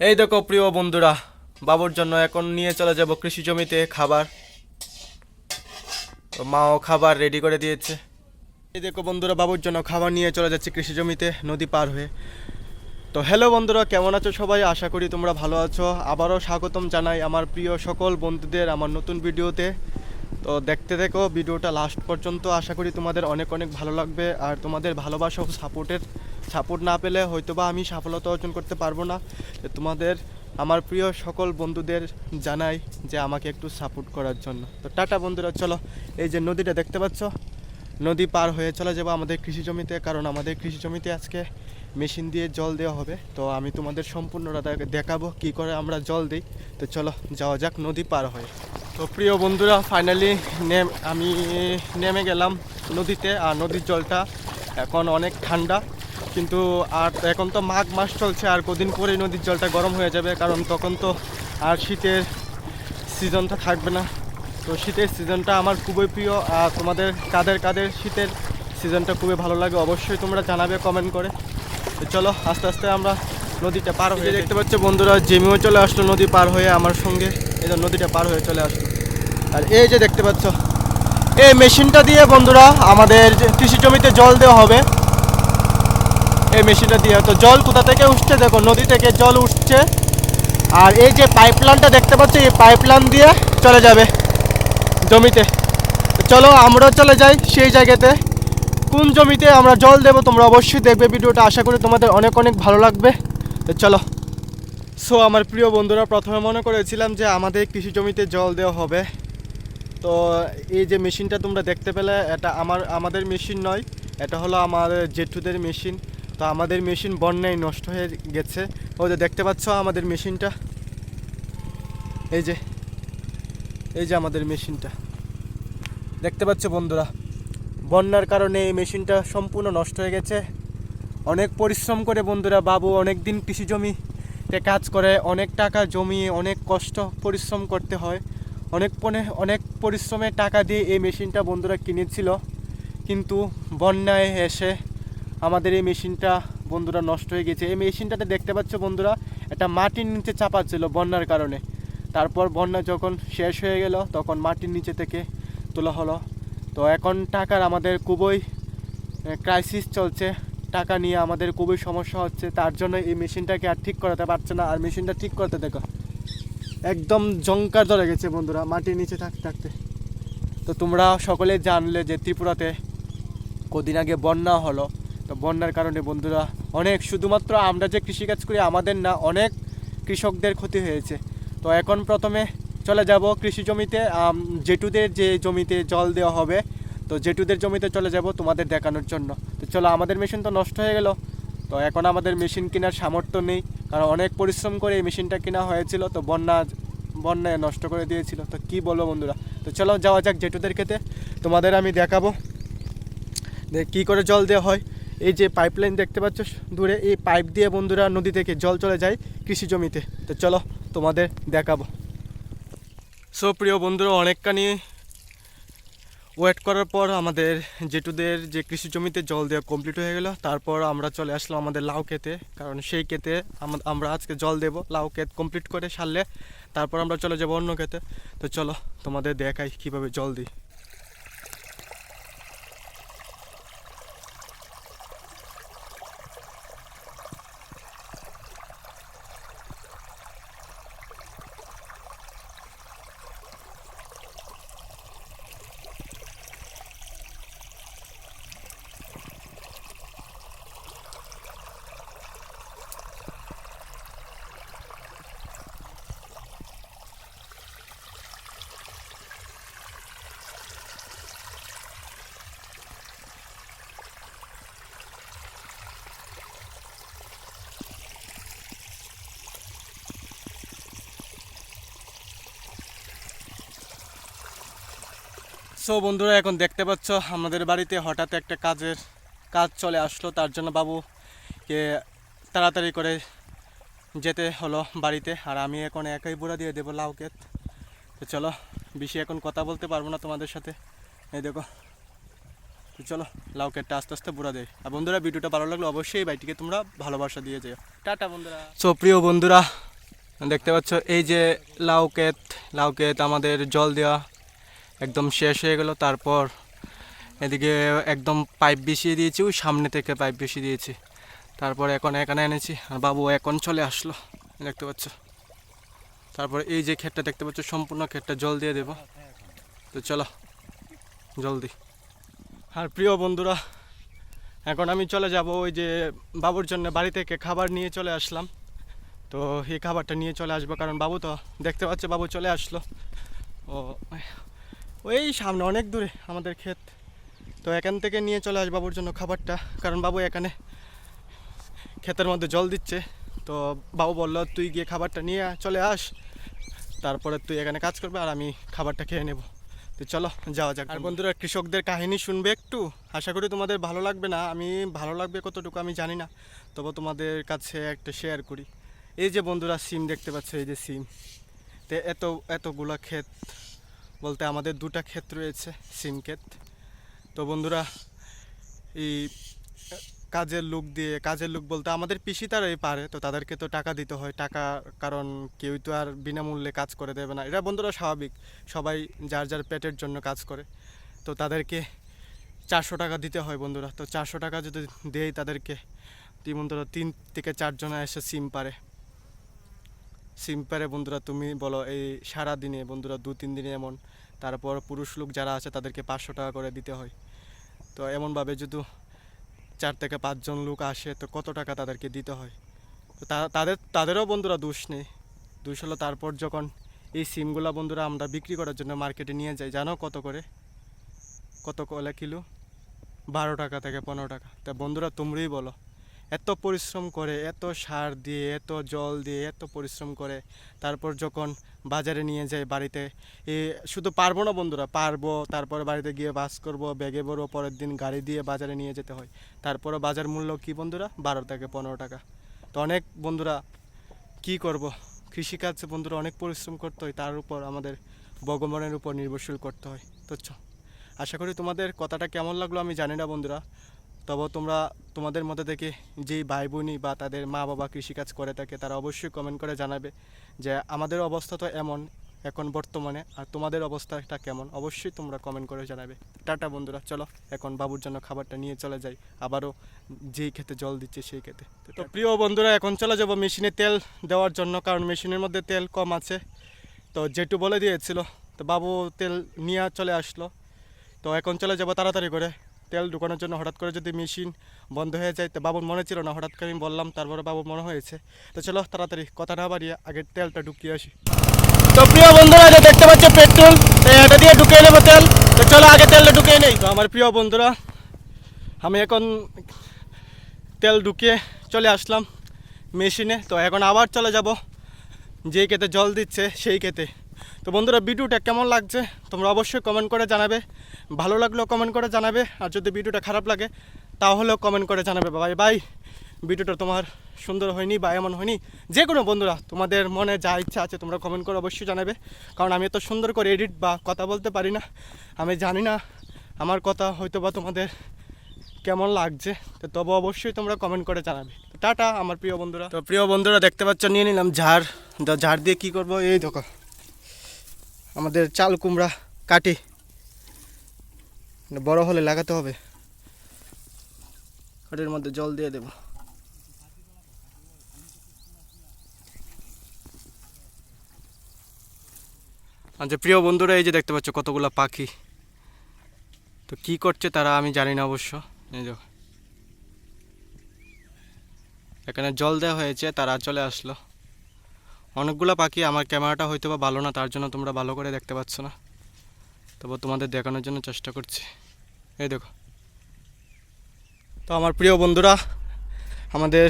এই দেখো প্রিয় বন্ধুরা, বাবুর জন্য এখন নিয়ে চলে যাব কৃষি জমিতে খাবার। মাও খাবার রেডি করে দিয়েছে। এই দেখো বন্ধুরা, বাবুর জন্য খাবার নিয়ে চলে যাচ্ছে কৃষি জমিতে, নদী পার হয়ে। তো হ্যালো বন্ধুরা, কেমন আছো সবাই? আশা করি তোমরা ভালো আছো। আবারও স্বাগতম জানাই আমার প্রিয় সকল বন্ধুদের আমার নতুন ভিডিওতে। তো দেখতে দেখো, ভিডিওটা লাস্ট পর্যন্ত আশা করি তোমাদের অনেক অনেক ভালো লাগবে। আর তোমাদের ভালোবাসা ও সাপোর্টের সাপোর্ট না পেলে হয়তোবা আমি সফলতা অর্জন করতে পারব না। তোমাদের, আমার প্রিয় সকল বন্ধুদের জানাই যে আমাকে একটু সাপোর্ট করার জন্য। তো টাটা বন্ধুরা, চলো এই যে নদীটা দেখতে পাচ্ছ, নদী পার হয়ে চলে যাব আমাদের কৃষি জমিতে, কারণ আমাদের কৃষি জমিতে আজকে মেশিন দিয়ে জল দেওয়া হবে। তো আমি তোমাদের সম্পূর্ণটা দেখাবো কি করে আমরা জল দিই। তো চলো যাওয়া যাক নদী পার হয়ে। তো প্রিয় বন্ধুরা ফাইনালি নেম, আমি নেমে গেলাম নদীতে, আর নদীর জলটা এখন অনেক ঠান্ডা। কিন্তু আর এখন তো মাঘ মাস চলছে আর কদিন পরেই নদীর জলটা গরম হয়ে যাবে কারণ তখন তো আর শীতের সিজনটা থাকবে না। তো শীতের সিজনটা আমার খুবই প্রিয় আর তোমাদের কাদের কাদের শীতের সিজনটা খুবই ভালো লাগে অবশ্যই তোমরা জানাবে কমেন্ট করে। তো চলো আস্তে আস্তে আমরা নদীটা পার হয়ে দেখতে পাচ্ছ বন্ধুরা জেমিও চলে আসলো নদী পার হয়ে আমার সঙ্গে। এই যে নদীটা পার হয়ে চলে আসলো। আর এই যে দেখতে পাচ্ছ এই মেশিনটা দিয়ে বন্ধুরা আমাদের যে কৃষি জমিতে জল দেওয়া হবে। এই মেশিনটা দিয়ে। তো জল কোথা থেকে উঠছে? দেখো, নদী থেকে জল উঠছে। আর এই যে পাইপলাইনটা দেখতে পাচ্ছ, এই পাইপলাইন দিয়ে চলে যাবে জমিতে। চলো, আমরাও চলে যাই সেই জায়গাতে। কোন জমিতে আমরা জল দেবো তোমরা অবশ্যই দেখবে ভিডিওটা। আশা করি তোমাদের অনেক অনেক ভালো লাগবে। চলো। সো, আমার প্রিয় বন্ধুরা, প্রথমে মনে করেছিলাম যে আমাদের কৃষি জমিতে জল দেওয়া হবে। তো এই যে মেশিনটা তোমরা দেখতে পেলে, এটা আমার, আমাদের মেশিন নয়, এটা হলো আমাদের জেঠুদের মেশিন। তো আমাদের মেশিন বন্যায় নষ্ট হয়ে গেছে। ওই যে দেখতে পাচ্ছ আমাদের মেশিনটা? এই যে এই যে আমাদের মেশিনটা। দেখতে পাচ্ছ বন্ধুরা, বন্যার কারণে এই মেশিনটা সম্পূর্ণ নষ্ট হয়ে গেছে। অনেক পরিশ্রম করে বন্ধুরা, বাবু অনেক দিন কৃষি জমিতে কাজ করে, অনেক টাকা জমিয়ে অনেক কষ্ট, পরিশ্রম করতে হয়। অনেক পনে, অনেক পরিশ্রমে টাকা দিয়ে এই মেশিনটা বন্ধুরা কিনেছিল। কিন্তু বন্যায় এসে আমাদের এই মেশিনটা বন্ধুরা নষ্ট হয়ে গেছে। এই মেশিনটাতে দেখতে পাচ্ছ বন্ধুরা, একটা মাটির নিচে চাপা ছিল বন্যার কারণে। তারপর বন্যা যখন শেষ হয়ে গেল, তখন মাটির নিচে থেকে তোলা হলো। তো এখন টাকার আমাদের খুবই ক্রাইসিস চলছে। টাকা নিয়ে আমাদের খুবই সমস্যা হচ্ছে। তার জন্য এই মেশিনটাকে আর ঠিক করাতে পারছে না। আর মেশিনটা ঠিক করতে দেখো, একদম জঙ্কার ধরে গেছে বন্ধুরা, মাটির নিচে থাকতে থাকতে। তো তোমরা সকলে জানলে যে ত্রিপুরাতে কদিন আগে বন্যা হলো। তো বন্যার কারণে বন্ধুরা অনেক শুধুমাত্র আমরা যে কৃষিকাজ করি আমাদের না অনেক কৃষকদের ক্ষতি হয়েছে। তো এখন প্রথমে চলে যাব কৃষি জমিতে আম, জেঠুদের যে জমিতে জল দেওয়া হবে তো জেঠুদের জমিতে চলে যাব তোমাদের দেখানোর জন্য। তো চলো আমাদের মেশিন তো নষ্ট হয়ে গেল। তো এখন আমাদের মেশিন কেনার সামর্থ্য নেই কারণ অনেক পরিশ্রম করে এই মেশিনটা কেনা হয়েছিল তো বন্যা বন্যায় নষ্ট করে দিয়েছিল। তো কি বলব বন্ধুরা? তো চলো যাওয়া যাক জেঠুদের খেতে। তোমাদের আমি দেখাবো কী করে জল দেওয়া হয়। এই যে পাইপলাইন দেখতে পাচ্ছ, দূরে এই পাইপ দিয়ে বন্ধুরা নদী থেকে জল চলে যায় কৃষি জমিতে। তো চলো তোমাদের দেখাবো। সো প্রিয় বন্ধুরা, অনেকখানি ওয়েট করার পর আমাদের জেটুদের যে কৃষি জমিতে জল দেওয়া কমপ্লিট হয়ে গেল। তারপর আমরা চলে আসলাম আমাদের লাউ ক্ষেতে, কারণ সেই আম- আমরা আজকে জল দেব, লাউ ক্ষেত কমপ্লিট করে সারলে তারপর আমরা চলে যাব অন্য ক্ষেতে। তো চলো তোমাদের দেখাই কীভাবে জল দিই। সো বন্ধুরা, এখন দেখতে পাচ্ছ, আমাদের বাড়িতে হঠাৎ একটা কাজের কাজ চলে আসলো। তার জন্য বাবুকে তাড়াতাড়ি করে যেতে হলো বাড়িতে। আর আমি এখন একাই বুড়া দিয়ে দেবো লাউকে তো চলো, বেশি এখন কথা বলতে পারব না তোমাদের সাথে। এই দেখো, তো চলো লাউকেটটা আস্তে আস্তে বুড়া দেয় আর বন্ধুরা, ভিডিওটা ভালো লাগল অবশ্যই এই বাইটিকে তোমরা ভালোবাসা দিয়ে যেও। টাটা বন্ধুরা। সো প্রিয় বন্ধুরা, দেখতে পাচ্ছ, এই যে লাউ ক্ষেত লাউ ক্ষেত আমাদের জল দেওয়া একদম শেষ হয়ে গেল, তারপর এদিকে একদম পাইপ বসিয়ে দিয়েছি, ওই সামনে থেকে পাইপ বসিয়ে দিয়েছি। তারপর এখন এখানে এনেছি, আর বাবু এখন চলে আসলো, দেখতে পাচ্ছ। তারপর এই যে ক্ষেতটা দেখতে পাচ্ছ, সম্পূর্ণ ক্ষেতটা জল দিয়ে দেবো। তো চলো জলদি আর প্রিয় বন্ধুরা, এখন আমি চলে যাব ওই যে বাবুর জন্য বাড়ি থেকে খাবার নিয়ে চলে আসলাম। তো এই খাবারটা নিয়ে চলে আসব, কারণ বাবু তো দেখতে পাচ্ছে, বাবু চলে আসলো। ও ওই সামনে অনেক দূরে আমাদের ক্ষেত। তো এখান থেকে নিয়ে চলে আস বাবুর জন্য খাবারটা কারণ বাবু এখানে ক্ষেতের মধ্যে জল দিচ্ছে। তো বাবু বলল তুই গিয়ে খাবারটা নিয়ে চলে আস। তারপরে তুই এখানে কাজ করবে আর আমি খাবারটা খেয়ে নেব। তো চলো যাওয়া যাক। আর বন্ধুরা কৃষকদের কাহিনী শুনবে একটু? আশা করি তোমাদের ভালো লাগবে না। আমি ভালো লাগবে কতটুকু আমি জানি না। তবে তোমাদের কাছে একটা শেয়ার করি। এই যে বন্ধুরা সিম দেখতে পাচ্ছ এই যে সিম। তো এত এতগুলা ক্ষেত। বলতে আমাদের দুটা ক্ষেত রয়েছে, সিম ক্ষেত। তো বন্ধুরা, এই কাজের লোক দিয়ে, কাজের লোক বলতে আমাদের পিসি তারাই পারে, তো তাদেরকে তো টাকা দিতে হয়। টাকা কারণ কেউই তো আর বিনামূল্যে কাজ করে দেবে না। এটা বন্ধুরা স্বাভাবিক, সবাই যার যার পেটের জন্য কাজ করে। তো তাদেরকে চারশো টাকা দিতে হয় বন্ধুরা। তো চারশো টাকা যদি দেয় তাদেরকে বন্ধুরা তিন থেকে চারজনে এসে সিম পারে। সিম পারে বন্ধুরা তুমি বলো, এই সারা দিনে বন্ধুরা দু, তিন দিনে এমন, তারপর পুরুষ লোক যারা আছে তাদেরকে পাঁচশো টাকা করে দিতে হয়। তো এমনভাবে যদি চার থেকে পাঁচজন লোক আসে, তো কত টাকা তাদেরকে দিতে হয়? তো তা- তাদের, তাদেরও বন্ধুরা দোষ নেই। দোষ হলো তারপর যখন এই সিমগুলা বন্ধুরা আমরা বিক্রি করার জন্য মার্কেটে নিয়ে যাই, জানো কত করে? কত কলে কিলো? বারো টাকা থেকে পনেরো টাকা। তা বন্ধুরা তোমরাই বলো। এত পরিশ্রম করে, এত সার দিয়ে, এত জল দিয়ে এত পরিশ্রম করে, তারপর যখন বাজারে নিয়ে যায় বাড়িতে, এ শুধু পারব না বন্ধুরা, পারব, তারপরে বাড়িতে গিয়ে বাস করব, ব্যাগে ভরবো, পরের দিন গাড়ি দিয়ে বাজারে নিয়ে যেতে হয়। তারপরে বাজার মূল্য কি বন্ধুরা? বারো থেকে পনেরো টাকা। তো অনেক বন্ধুরা কি করব? কৃষিকাজ বন্ধুরা অনেক পরিশ্রম করতে হয়, তার উপর আমাদের ভগবানের উপর নির্ভরশীল করতে হয়। তো আশা করি তোমাদের কথাটা কেমন লাগল আমি জানি না বন্ধুরা। তবে তোমরা তোমাদের মধ্যে থেকে যেই ভাই বোনই বা তাদের মা বাবা কৃষিকাজ করে থাকে তারা অবশ্যই কমেন্ট করে জানাবে যে আমাদের অবস্থা তো এমন এখন বর্তমানে আর তোমাদের অবস্থাটা কেমন? অবশ্যই তোমরা কমেন্ট করে জানাবে। টাটা বন্ধুরা চলো এখন বাবুর জন্য খাবারটা নিয়ে চলে যাই। আবারও যেই খেতে জল দিচ্ছে সেই খেতে তো প্রিয় বন্ধুরা এখন চলে যাব মেশিনে তেল দেওয়ার জন্য কারণ মেশিনের মধ্যে তেল কম আছে। তো যেটু বলে দিয়েছিল তো বাবু তেল নিয়ে চলে আসলো। তো এখন চলে যাব তাড়াতাড়ি করে। তেল ঢুকানোর জন্য হঠাৎ করে যদি মেশিন বন্ধ হয়ে যায়, তো বাবুর মনে ছিল না। হঠাৎ করে আমি বললাম, তারপরে বাবুর মনে হয়েছে। তো চলো তাড়াতাড়ি কথা না বাড়িয়ে আগে তেলটা ঢুকিয়ে আসি। তো প্রিয় বন্ধুরা এটা দেখতে পাচ্ছ পেট্রোল এটা দিয়ে ঢুকিয়ে নেব তেল। তো চলো আগে তেলটা ঢুকিয়ে নেই। তো আমার প্রিয় বন্ধুরা, আমি এখন তেল ঢুকিয়ে চলে আসলাম মেশিনে। তো এখন আবার চলে যাব। যেই খেতে জল দিচ্ছে, সেই খেতে তো বন্ধুরা ভিডিওটা কেমন লাগছে তোমরা অবশ্যই কমেন্ট করে জানাবে। ভালো লাগলেও কমেন্ট করে জানাবে, আর যদি ভিডিওটা খারাপ লাগে, তাহলেও কমেন্ট করে জানাবে। ভাই ভাই ভিডিওটা তোমার সুন্দর হয়নি বা এমন হয়নি, যে কোনো বন্ধুরা, তোমাদের মনে যা ইচ্ছা আছে তোমরা কমেন্ট করে অবশ্যই জানাবে। কারণ আমি এত সুন্দর করে এডিট বা কথা বলতে পারি না। আমি জানি না আমার কথা হয়তো বা তোমাদের কেমন লাগছে, তো তবে অবশ্যই তোমরা কমেন্ট করে জানাবে। টাটা, আমার প্রিয় বন্ধুরা। তো প্রিয় বন্ধুরা, দেখতে পাচ্ছ, নিয়ে নিলাম ঝাড়। ঝাড় দিয়ে কি করব? এই দেখো। আমাদের চাল কুমড়া কাটি। বড় হলে লাগাতে হবে। কাটির মধ্যে জল দিয়ে দেব। আচ্ছা প্রিয় বন্ধুরা, এই যে দেখতে পাচ্ছ কতগুলো পাখি। তো কি করছে তারা আমি জানি না অবশ্য। এই দেখো এখানে জল দেওয়া হয়েছে, তারা চলে আসলো। অনেকগুলো পাখি, আমার ক্যামেরাটা হয়তো বা ভালো না, তার জন্য তোমরা ভালো করে দেখতে পাচ্ছ না। তবে তোমাদের দেখানোর জন্য চেষ্টা করছি। এই দেখো। তো আমার প্রিয় বন্ধুরা, আমাদের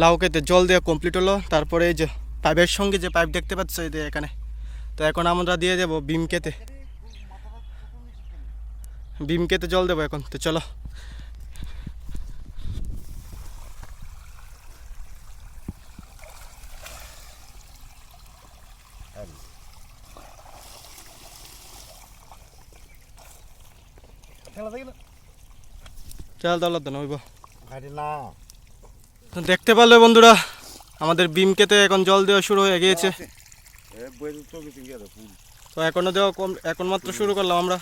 লাউ খেতে জল দেওয়া কমপ্লিট হলো। তারপরে এই যে পাইপের সঙ্গে যে পাইপ দেখতে পাচ্ছ, এই এখানে। তো এখন আমরা দিয়ে দেবো বিম খেতে বিম খেতে জল দেবো এখন। তো চলো। চল ওইব। তো দেখতে পারলে বন্ধুরা আমাদের বিমকেতে এখন জল দেওয়া শুরু হয়ে গিয়েছে। তো তো এখনও দেওয়া কম এখন মাত্র শুরু করলাম আমরা।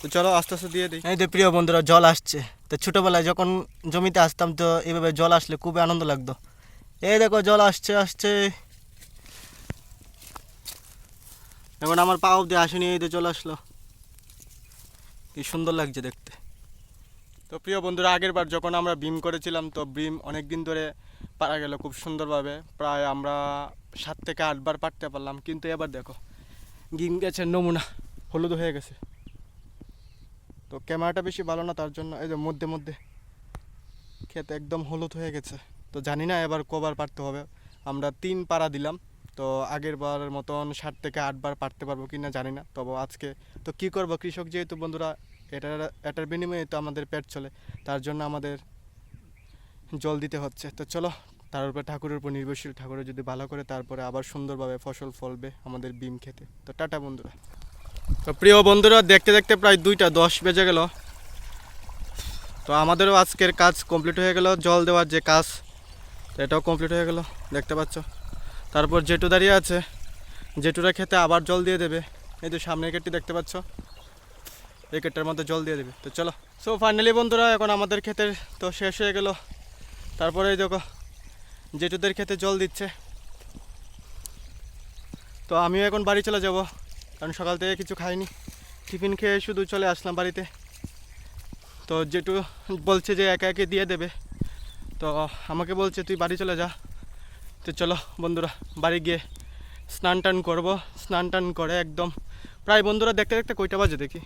তো চলো আস্তে আস্তে দিয়ে দিই। এই যে প্রিয় বন্ধুরা জল আসছে। তো ছোটোবেলায় যখন জমিতে আসতাম তো এভাবে জল আসলে খুবই আনন্দ লাগতো। এই দেখো জল আসছে আসছে। এখন আমার পা অব্দি আসেনি এই যে জল আসলো। কি সুন্দর লাগছে দেখতে। তো প্রিয় বন্ধুরা, আগের বার যখন আমরা বিম করেছিলাম, তো বিম অনেক দিন ধরে পারা গেল খুব সুন্দরভাবে। প্রায় আমরা সাত থেকে আটবার পারতে পারলাম, কিন্তু এবার দেখো গিম গেছে, নমুনা হলুদ হয়ে গেছে। তো ক্যামেরাটা বেশি ভালো না, তার জন্য এই যে মধ্যে মধ্যে খেতে একদম হলুদ হয়ে গেছে। তো জানি না এবার কবার পারতে হবে। আমরা তিন পাড়া দিলাম, তো আগের বারের মতন ষাট থেকে আটবার পারতে পারব কি না জানি না। তবে আজকে তো কি করব? কৃষক যেহেতু বন্ধুরা এটার এটার বিনিময়ে তো আমাদের পেট চলে, তার জন্য আমাদের জল দিতে হচ্ছে। তো চলো, তার উপরে ঠাকুরের উপর নির্ভরশীল। ঠাকুরের যদি ভালো করে, তারপরে আবার সুন্দরভাবে ফসল ফলবে আমাদের বিম খেতে। তো টাটা বন্ধুরা। তো প্রিয় বন্ধুরা, দেখতে দেখতে প্রায় দুইটা দশ বেজে গেল। তো আমাদেরও আজকের কাজ কমপ্লিট হয়ে গেল। জল দেওয়ার যে কাজ এটাও কমপ্লিট হয়ে গেল, দেখতে পাচ্ছ। তারপর জেটু দাঁড়িয়ে আছে। জেটুরা খেতে আবার জল দিয়ে দেবে। এই তো সামনের গেটটি দেখতে পাচ্ছ। এই গেটটার মধ্যে জল দিয়ে দেবে। তো চলো। সো ফাইনালি বন্ধুরা, এখন আমাদের ক্ষেতের তো শেষ হয়ে গেল। তারপরে দেখো, জেঠুদের ক্ষেতে জল দিচ্ছে। তো আমিও এখন বাড়ি চলে যাব, কারণ সকাল থেকে কিছু খাইনি। টিফিন খেয়ে শুধু চলে আসলাম বাড়িতে। তো জেঠু বলছে যে একা একে দিয়ে দেবে। তো আমাকে বলছে, তুই বাড়ি চলে যা। তো চলো বন্ধুরা, বাড়ি গিয়ে স্নান টান করব। স্নান টান করে একদম। প্রায় বন্ধুরা দেখতে দেখতে কয়টা বাজে দেখি।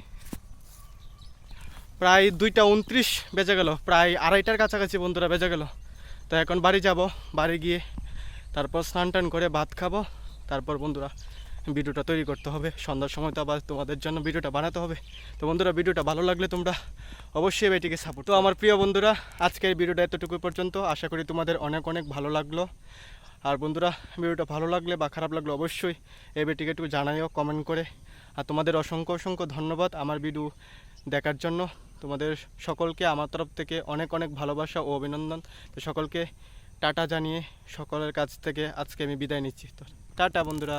প্রায় দুইটা উনত্রিশ বেজে গেল, প্রায় আড়াইটার কাছাকাছি বন্ধুরা বেজে গেল। তো এখন বাড়ি যাব, বাড়ি গিয়ে তারপর স্নান টান করে ভাত খাব, তারপর বন্ধুরা ভিডিওটা তৈরি করতে হবে। সন্ধ্যার সময় তো আবার তোমাদের জন্য ভিডিওটা বানাতে হবে। তো বন্ধুরা ভিডিওটা ভালো লাগলে তোমরা অবশ্যই এটিকে সাপোর্ট তো আমার প্রিয় বন্ধুরা, আজকের ভিডিওটা এতটুকু পর্যন্ত। আশা করি তোমাদের অনেক অনেক ভালো লাগল। আর বন্ধুরা, ভিডিওটা ভালো লাগলে বা খারাপ লাগলে অবশ্যই এই ভিডিওটিকে একটু জানাইও কমেন্ট করে। আর তোমাদের অসংখ্য অসংখ্য ধন্যবাদ আমার ভিডিও দেখার জন্য। তোমাদের সকলকে আমার তরফ থেকে অনেক অনেক ভালোবাসা ও অভিনন্দন। তো সকলকে টাটা জানিয়ে সকলের কাছ থেকে আজকে আমি বিদায় নিচ্ছি। তো টাটা বন্ধুরা।